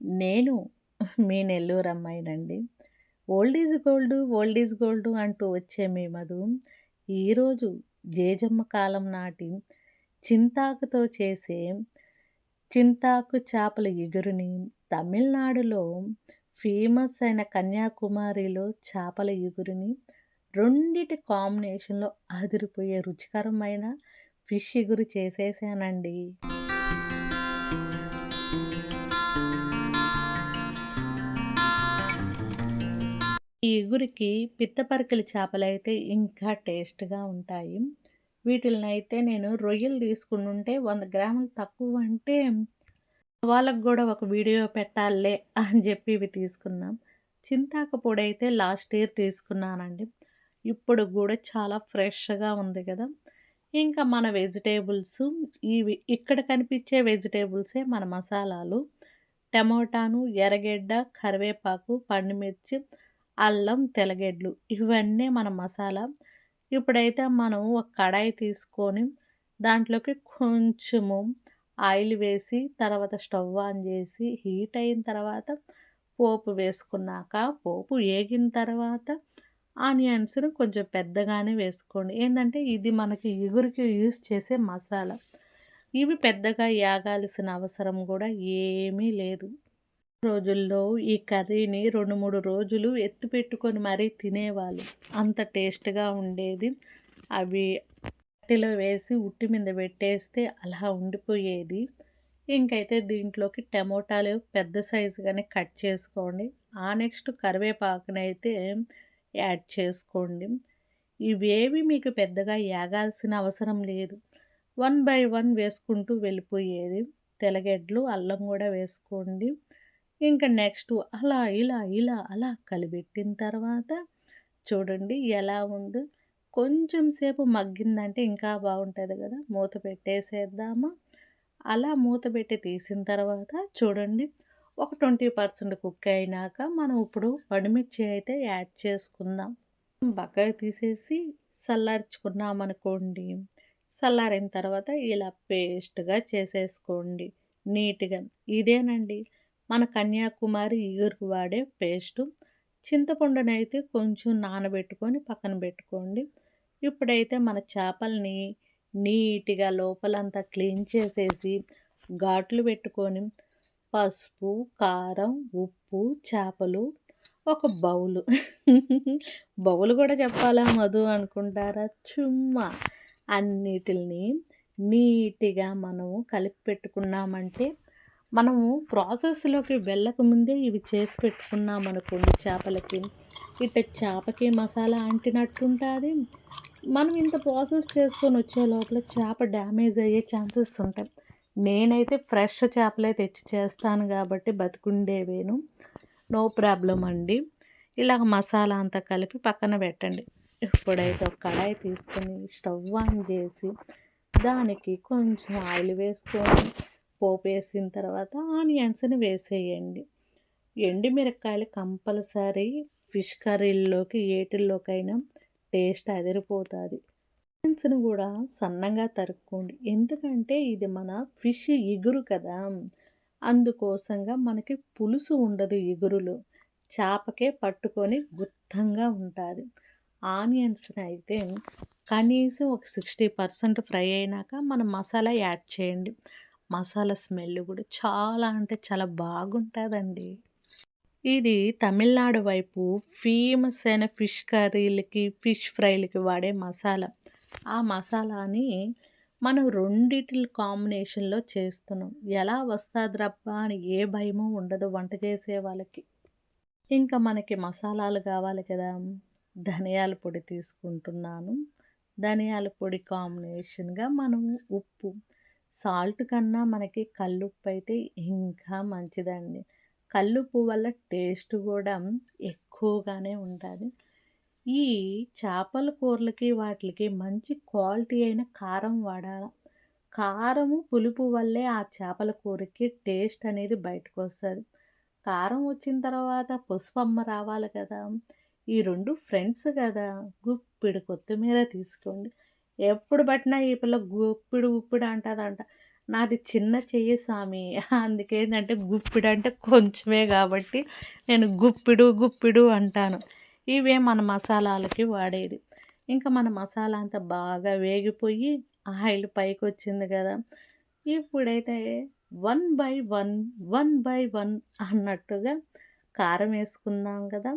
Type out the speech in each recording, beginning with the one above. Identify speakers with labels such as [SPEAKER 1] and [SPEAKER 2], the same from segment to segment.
[SPEAKER 1] నేను మీ Nellore అమ్మాయినండి. Old is gold, old is gold అంటూ వచ్చే మీ మధు ఈరోజు జేజమ్మ కాలం నాటి చింతాకుతో చేసే చింతాకు చేపల ఎగురుని తమిళనాడులో ఫేమస్ అయిన కన్యాకుమారిలో చేపల ఎగురుని రెండిటి కాంబినేషన్‌లో అదిరిపోయే రుచికరమైన ఫిష్ ఎగురు చేసేసానండి. ఇగురికి పిత్తపరకల చేపలైతే ఇంకా టేస్ట్‌గా ఉంటాయి. వీటిలనైతే నేను రొయ్యలు తీసుకునుంటే 100 గ్రాములు తక్కువ అంటే వాళ్ళకు కూడా ఒక వీడియో పెట్టాలే అని చెప్పి ఇవి తీసుకున్నాం. పొడి అయితే లాస్ట్ ఇయర్ తీసుకున్నానండి. ఇప్పుడు కూడా చాలా ఫ్రెష్‌గా ఉంది కదా ఇంకా మన వెజిటేబుల్స్ ఇవి ఇక్కడ కనిపించే వెజిటేబుల్సే మన మసాలాలు. టమోటాను, ఎర్రగడ్డ, కరివేపాకు, పండుమిర్చి అల్లం, తెలగెడ్లు ఇవన్నీ మన మసాలా. ఇప్పుడైతే మనం ఒక కడాయి తీసుకొని దాంట్లోకి కొంచెము ఆయిల్ వేసి తర్వాత స్టవ్ ఆన్ చేసి హీట్ అయిన తర్వాత పోపు వేసుకున్నాక పోపు ఏగిన తర్వాత ఆనియన్స్ను కొంచెం పెద్దగానే వేసుకోండి. ఏంటంటే ఇది మనకి ఇగురికి యూజ్ చేసే మసాలా. ఇవి పెద్దగా ఏగాల్సిన అవసరం కూడా ఏమీ లేదు. రోజుల్లో ఈ కర్రీని 2, 3 రోజులు ఎత్తిపెట్టుకొని మరీ తినేవాళ్ళు. అంత టేస్ట్‌గా ఉండేది. అవి కట్టెలో వేసి ఉట్టి మీద పెట్టేస్తే అలా ఉండిపోయేది. ఇంకైతే దీంట్లోకి టమోటాలు పెద్ద సైజుగానే కట్ చేసుకోండి. ఆ నెక్స్ట్ కరివేపాకునైతే యాడ్ చేసుకోండి. ఇవేవి మీకు పెద్దగా ఏగాల్సిన అవసరం లేదు. వన్ బై వన్ వేసుకుంటూ వెళ్ళిపోయేది. తెలగెడ్లు అల్లం కూడా వేసుకోండి. ఇంకా నెక్స్ట్ అలా ఇలా ఇలా అలా కలిపెట్టిన తర్వాత చూడండి ఎలా ఉందో. కొంచెం సేపు మగ్గిందంటే ఇంకా బాగుంటుంది కదా! మూత పెట్టేసేద్దామా. అలా మూత పెట్టి తీసిన తర్వాత చూడండి ఒక 20% కుక్ అయినాక మనం ఇప్పుడు పండుమిర్చి అయితే యాడ్ చేసుకుందాం. పక్కకు తీసేసి చల్లార్చుకున్నామనుకోండి. చల్లారిన తర్వాత ఇలా పేస్ట్‌గా చేసేసుకోండి నీట్‌గా. ఇదేనండి మన కన్యాకుమారి ఇగురుకు వాడే పేస్టు. చింతపండునైతే కొంచెం నానబెట్టుకొని పక్కన పెట్టుకోండి. ఇప్పుడైతే మన చేపల్ని నీట్‌గా లోపలంతా క్లీన్ చేసేసి ఘాట్లు పెట్టుకొని పసుపు, కారం, ఉప్పు, చేపలు ఒక బౌలు బౌలు కూడా చెప్పాలా మధు అనుకుంటారా? చుమ్మా అన్నిటిని నీట్‌గా మనము కలిపి పెట్టుకున్నామంటే మనము ప్రాసెస్‌లోకి వెళ్ళకముందే ఇవి చేసి పెట్టుకున్నామనుకోండి చేపలకి, ఇట్ట చేపకి మసాలా అంటినట్టుంటుంది మనం ఇంత ప్రాసెస్ చేసుకొని వచ్చే లోపల చేప డ్యామేజ్ అయ్యే ఛాన్సెస్ ఉంటాయి. నేనైతే ఫ్రెష్ చేపలే తెచ్చి చేస్తాను కాబట్టి బతికుండేవేను. నో ప్రాబ్లమ్ అండి. ఇలాగ మసాలా అంతా కలిపి పక్కన పెట్టండి. ఇప్పుడైతే ఒక కడాయి తీసుకొని స్టవ్ ఆన్ చేసి దానికి కొంచెం ఆయిల్ వేసుకొని పోపేసిన తర్వాత ఆనియన్స్‌ని వేసేయండి. ఎండుమిరపకాయలు కంపల్సరీ ఫిష్ కర్రీల్లోకి ఏటిల్లోకైనా టేస్ట్ అదిరిపోతుంది. ఆనియన్స్‌ని కూడా సన్నంగా తరుక్కోండి. ఎందుకంటే ఇది మన ఫిష్ ఇగురు కదా! అందుకోసంగా మనకి పులుసు ఉండదు ఇగురులో. చేపకే పట్టుకొని గుత్తంగా ఉంటుంది. ఆనియన్స్‌ని అయితే కనీసం ఒక 60% ఫ్రై అయినాక మనం మసాలా యాడ్ చేయండి. మసాలా స్మెల్ కూడా చాలా అంటే చాలా బాగుంటుందండి. ఇది తమిళనాడు వైపు ఫేమస్ అయిన ఫిష్ కర్రీలకి, ఫిష్ ఫ్రైలకి వాడే మసాలా. ఆ మసాలాని మనం రెండిటిల కాంబినేషన్‌లో చేస్తున్నాం. ఎలా వస్తాద్రబ్బా అని ఏ భయమో ఉండదు వంట చేసే వాళ్ళకి. ఇంకా మనకి మసాలాలు కావాలి కదా! ధనియాల పొడి తీసుకుంటున్నాను. ధనియాల పొడి కాంబినేషన్‌గా మనము ఉప్పు సాల్ట్ కన్నా మనకి కల్లుప్పు అయితే ఇంకా మంచిదండి. కల్లుప్పు వల్ల టేస్ట్ కూడా ఎక్కువగానే ఉంటుంది. ఈ చేపల కూరలకి వాటికి మంచి క్వాలిటీ అయిన కారం వాడాల. కారము, పులుపు వల్లే ఆ చేపల కూరకి టేస్ట్ అనేది బయటకొస్తది. కారం వచ్చిన తర్వాత పసుపమ్మ రావాలి కదా! ఈ రెండు ఫ్రెండ్స్ కదా! గుప్పిడి కొత్తిమీర తీసుకోండి. ఎప్పుడు పట్టినా ఈ పిల్ల గుప్పిడు గుప్పిడు అంటదంట. నాది చిన్న చెయ్యి స్వామి అందుకేందంటే గుప్పిడంటే కొంచెమే కాబట్టి నేను గుప్పిడు, గుప్పిడు అంటాను. ఇవే మన మసాలాలకి వాడేది. ఇంకా మన మసాలా అంతా బాగా వేగిపోయి ఆయిల్ పైకొచ్చింది కదా ఇప్పుడైతే one by one, one by one అన్నట్టుగా కారం వేసుకుందాం కదా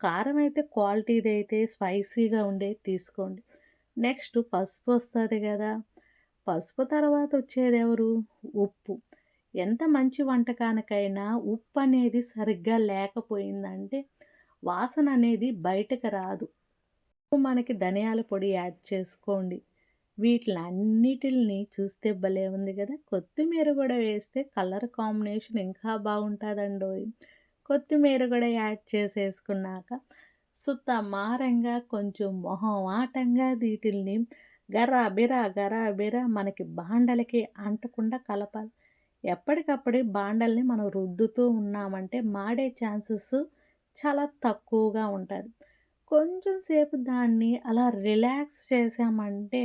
[SPEAKER 1] కారం అయితే క్వాలిటీది అయితే స్పైసీగా ఉండేది తీసుకోండి. నెక్స్ట్ పసుపు వస్తుంది కదా పసుపు తర్వాత వచ్చేదెవరు? ఉప్పు. ఎంత మంచి వంటకానికైనా ఉప్పు అనేది సరిగ్గా లేకపోయిందంటే వాసన అనేది బయటకు రాదు. మనకి ధనియాల పొడి యాడ్ చేసుకోండి. వీటిలన్నిటిల్ని చూస్తే భలే ఉంది కదా కొత్తిమీర కూడా వేస్తే కలర్ కాంబినేషన్ ఇంకా బాగుంటాదండోయ్! కొత్తిమీర కూడా యాడ్ చేసేసుకున్నాక సుత్తమారంగా కొంచెం మొహం ఆటంగా వీటిల్ని గరాబిరా గరాబిరా మనకి బాండలకి అంటకుండా కలపాలి. ఎప్పటికప్పుడు బాండల్ని మనం రుద్దుతూ ఉన్నామంటే మాడే ఛాన్సెస్ చాలా తక్కువగా ఉంటుంది కొంచెం సేపు దాన్ని అలా రిలాక్స్ చేసామంటే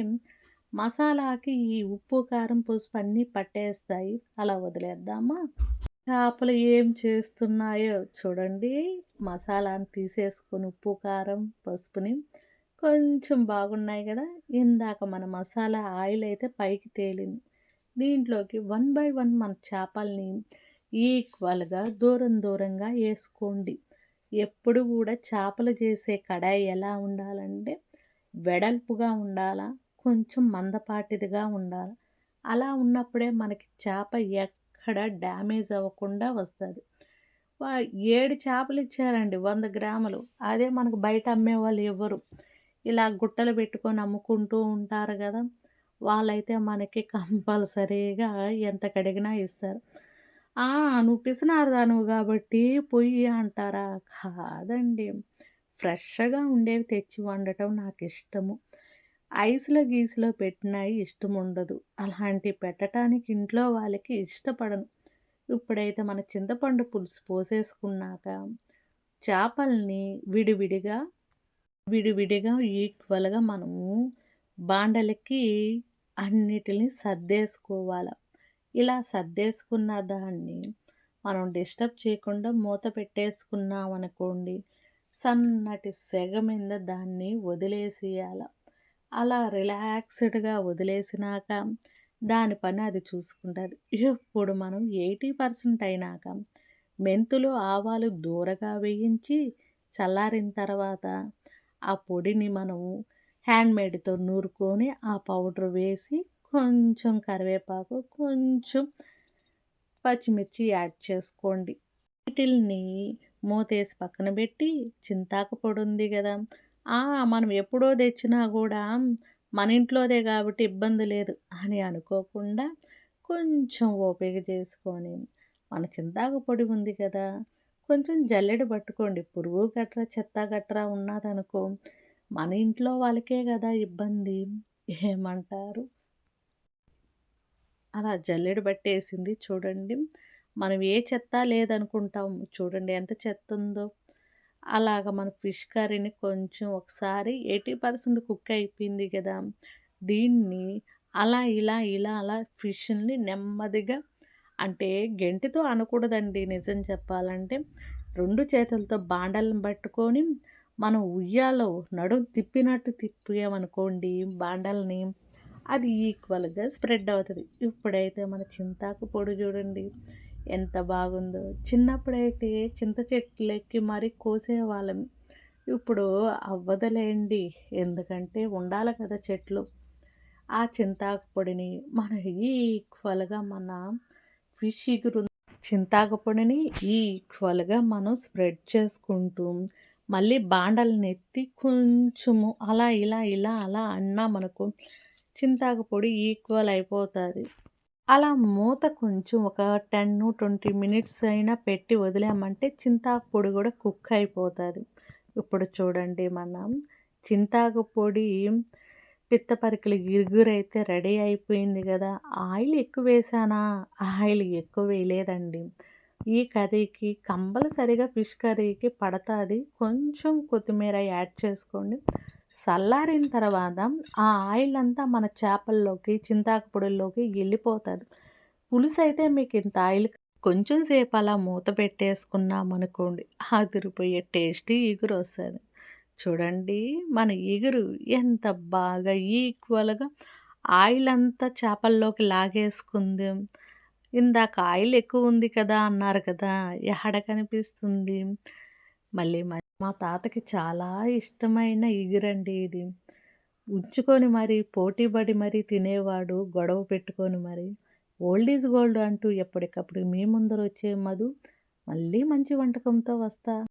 [SPEAKER 1] మసాలాకి ఈ ఉప్పు, కారం, పసుపు అన్నీ పట్టేస్తాయి. అలా వదిలేద్దామా? చేపలు ఏం చేస్తున్నాయో చూడండి. మసాలాని తీసేసుకొని ఉప్పు, కారం, పసుపుని కొంచెం బాగున్నాయి కదా ఇందాక మన మసాలా ఆయిల్ అయితే పైకి తేలింది. దీంట్లోకి వన్ బై వన్ మన చేపల్ని ఈక్వల్‌గా దూరం దూరంగా వేసుకోండి ఎప్పుడు కూడా చేపలు చేసే కడాయి ఎలా ఉండాలంటే వెడల్పుగా ఉండాలా, కొంచెం మందపాటిదిగా ఉండాలి. అలా ఉన్నప్పుడే మనకి చేప ఎక్కడ డ్యామేజ్ అవ్వకుండా వస్తుంది ఏడు చేపలు ఇచ్చారండి వంద గ్రాములు. అదే మనకు బయట అమ్మే వాళ్ళు ఇవ్వరు. ఇలా గుట్టలు పెట్టుకొని అమ్ముకుంటూ ఉంటారు కదా వాళ్ళైతే మనకి కంపల్సరీగా ఎంత కడిగినా ఇస్తారు. ఆ! నువ్వు పిసినారిదానివి కాబట్టి పొయ్యి అంటారా? కాదండి. ఫ్రెష్‌గా ఉండేవి తెచ్చి వండటం నాకు ఇష్టము ఐస్‌లో గీస్‌లో ఇష్టం ఉండదు అలాంటివి పెట్టటానికి ఇంట్లో వాళ్ళకి ఇష్టపడను. ఇప్పుడైతే మన చింతపండు పులుసు పోసేసుకున్నాక చేపల్ని విడివిడిగా, విడివిడిగా ఈక్వల్‌గా మనము బాండలకి అన్నిటిని సర్దేసుకోవాలి. ఇలా సర్దేసుకున్న దాన్ని మనం డిస్టర్బ్ చేయకుండా మూత పెట్టేసుకున్నామనుకోండి, సన్నటి సెగ మీద దాన్ని వదిలేసేయాలి. అలా రిలాక్స్‌డ్‌గా వదిలేసినాక దాని పని అది చూసుకుంటుంది ఇప్పుడు మనం 80% అయినాక మెంతులు, ఆవాలు దూరగా వేయించి చల్లారిన తర్వాత ఆ పొడిని మనము హ్యాండ్‌మేడ్‌తో నూరుకొని ఆ పౌడర్ వేసి కొంచెం కరివేపాకు, కొంచెం పచ్చిమిర్చి యాడ్ చేసుకోండి. వీటిల్ని మూతేసి పక్కన పెట్టి చింతాకు పొడి ఉంది కదా మనం ఎప్పుడో తెచ్చినా కూడా మన ఇంట్లోదే కాబట్టి ఇబ్బంది లేదు అని అనుకోకుండా కొంచెం ఓపిక చేసుకొని మన చింతాకు పొడి ఉంది కదా! కొంచెం జల్లెడ పట్టుకోండి. పురుగు గట్రా, చెత్త గట్రా ఉన్నాదనుకో మన ఇంట్లో వాళ్ళకే కదా ఇబ్బంది. ఏమంటారు? అలా జల్లెడ పట్టేసింది చూడండి. మనం ఏ చెత్త లేదనుకుంటాం. చూడండి ఎంత చెత్త ఉందో అలాగ మన ఫిష్ కర్రీని కొంచెం ఒకసారి 80% కుక్ అయిపోయింది కదా. దీన్ని అలా ఇలా, ఇలా అలా ఫిష్‌ని నెమ్మదిగా అంటే గెంటితో అనకూడదండి నిజం చెప్పాలంటే. రెండు చేతులతో బాండలను పట్టుకొని మనం ఉయ్యాలో నడుం తిప్పినట్టు తిప్పామనుకోండి బాండల్ని, అది ఈక్వల్‌గా స్ప్రెడ్ అవుతుంది. ఇప్పుడైతే మన చింతాకు పొడి చూడండి. ఎంత బాగుందో. చిన్నప్పుడైతే చింత చెట్లెక్కి మరీ కోసేవాళ్ళం. ఇప్పుడు అవ్వదులేండి. ఎందుకంటే ఉండాలి కదా చెట్లు. ఆ చింతాకు పొడిని మన ఈక్వల్‌గా మన ఫిష్ ఇగురు చింతాకు పొడిని ఈక్వల్‌గా మనం స్ప్రెడ్ చేసుకుంటూ మళ్ళీ బాండలనెత్తి కొంచెము అలా ఇలా, ఇలా అలా అన్నామనుకో చింతాకు పొడి ఈక్వల్ అయిపోతుంది అలా మూత కొంచెం ఒక 10, 20 మినిట్స్ అయినా పెట్టి వదిలామంటే చింతాకు పొడి కుక్ అయిపోతుంది ఇప్పుడు చూడండి మనం చింతాకు పొడి పిత్తపరికలు పరికలు రెడీ అయిపోయింది కదా ఆయిల్ ఎక్కువ వేసానా ఆయిల్ ఎక్కువ వేయలేదండి. ఈ కర్రీకి కంపల్సరిగా ఫిష్ కర్రీకి పడతాది. కొంచెం కొత్తిమీర యాడ్ చేసుకోండి. చల్లారిన తర్వాత ఆ ఆయిల్ అంతా మన చేపల్లోకి చింతాకు పొడిలోకి వెళ్ళిపోతుంది పులుసు అయితే మీకు ఇంత ఆయిల్ కొంచెం సేపు అలా మూత పెట్టేసుకున్నామనుకోండి అదిరిపోయే టేస్టీ ఈగురు వస్తుంది చూడండి మన ఎగురు ఎంత బాగా ఈక్వల్గా ఆయిల్ అంతా చేపల్లోకి లాగేసుకుంది. ఇందాక ఆయిల్ ఎక్కువ ఉంది కదా అన్నారు కదా ఎక్కడ కనిపిస్తుంది? మళ్ళీ మా తాతకి చాలా ఇష్టమైన ఇగురండి ఇది. ఉంచుకొని మరి పోటీపడి మరి తినేవాడు గొడవ పెట్టుకొని మరి. ఓల్డ్ ఈజ్ గోల్డ్ అంటూ ఎప్పటికప్పుడు మీ ముందర వచ్చే మధు మళ్ళీ మంచి వంటకంతో వస్తా.